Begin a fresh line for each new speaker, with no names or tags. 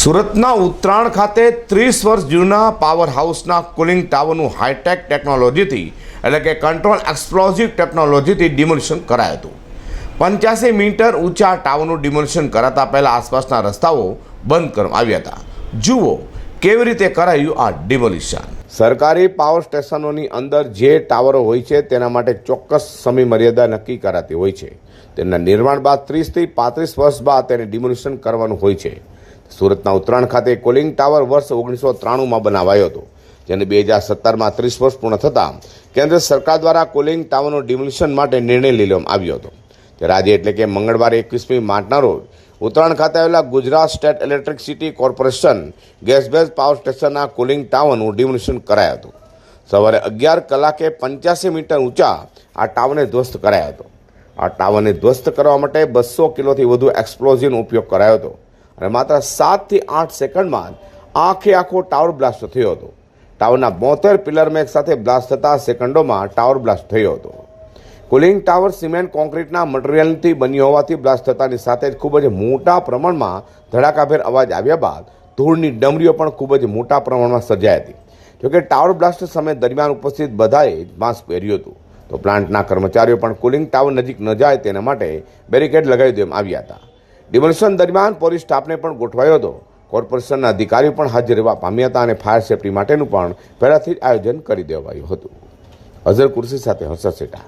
સુરતના ઉત્તરાયણ ખાતે ત્રીસ વર્ષ જૂના પાવર હાઉસના કુલિંગ ટાવરનું હાઈટેક ટેકનોલોજીથી એટલે કે કંટ્રોલ એક્સપ્લોઝિવ ટેકનોલોજીથી ડિમોલિશન કરાયું હતું. પંચ્યાસી મીટર ઊંચા ટાવરનું ડિમોલિશન કરાતા પહેલાં આસપાસના રસ્તાઓ બંધ કરવામાં આવ્યા હતા. જુઓ, કેવી રીતે કરાયું આ ડિમોલિશન સરકારી પાવર સ્ટેશનોની અંદર જે ટાવરો હોય છે, તેના માટે ચોક્કસ સમય મર્યાદા નક્કી કરાતી હોય છે. તેમના નિર્માણ બાદ ત્રીસથી પાંત્રીસ વર્ષ બાદ તેને ડિમોલિશન કરવાનું હોય છે. સુરતના ઉત્તરાયણ ખાતે કોલિંગ ટાવર વર્ષ ઓગણીસો ત્રાણુંમાં બનાવાયો હતો, જેને બે હજાર સત્તરમાં ત્રીસ વર્ષ પૂર્ણ થતાં કેન્દ્ર સરકાર દ્વારા કોલિંગ ટાવરનું ડિમોલિશન માટે નિર્ણય લેવામાં આવ્યો હતો. ત્યારે આજે એટલે કે મંગળવારે એકવીસમી માર્ચના રોજ ઉત્તરાયણ ખાતે આવેલા Gujarat state electricity corporation gas base power સ્ટેશનના કુલિંગ ટાવરનું ડિમોલિશન કરાયું હતું. સવારે અગિયાર કલાકે પંચ્યાસી મીટર ઊંચા આ ટાવરને ધ્વસ્ત કરાયો હતો. આ ટાવરને ધ્વસ્ત કરવા માટે બસો કિલોથી વધુ એક્સપ્લોઝિવનો ઉપયોગ કરાયો હતો. અને માત્ર સાતથી આઠ સેકન્ડમાં આખે આખો ટાવર બ્લાસ્ટ થયો હતો. ટાવરના બોતેર પિલરમાં એક સાથે બ્લાસ્ટ થતા સેકન્ડોમાં ટાવર બ્લાસ્ટ થયો હતો. કુલિંગ ટાવર સિમેન્ટ કોન્ક્રીટના મટીરિયલથી બની હોવાથી બ્લાસ્ટ થતાની સાથે જ ખૂબ જ મોટા પ્રમાણમાં ધડાકાભેર અવાજ આવ્યા બાદ ધૂળની ડમરીઓ પણ ખૂબ જ મોટા પ્રમાણમાં સર્જાઈ હતી. જોકે ટાવર બ્લાસ્ટ સમય દરમિયાન ઉપસ્થિત બધાએ માસ્ક પહેર્યું હતું. તો પ્લાન્ટના કર્મચારીઓ પણ કુલિંગ ટાવર નજીક ન જાય તેના માટે બેરિકેડ લગાવી દેવામાં આવ્યા હતા. ડિમોલિશન દરમિયાન પોલીસ સ્ટાફને પણ ગોઠવાયો હતો. કોર્પોરેશનના અધિકારીઓ પણ હાજર રહેવા પામ્યા હતા અને ફાયર સેફટી માટેનું પણ પહેલાથી જ આયોજન કરી દેવાયું હતું. અઝર કુર્સી સાથે હર્ષદ સેટા.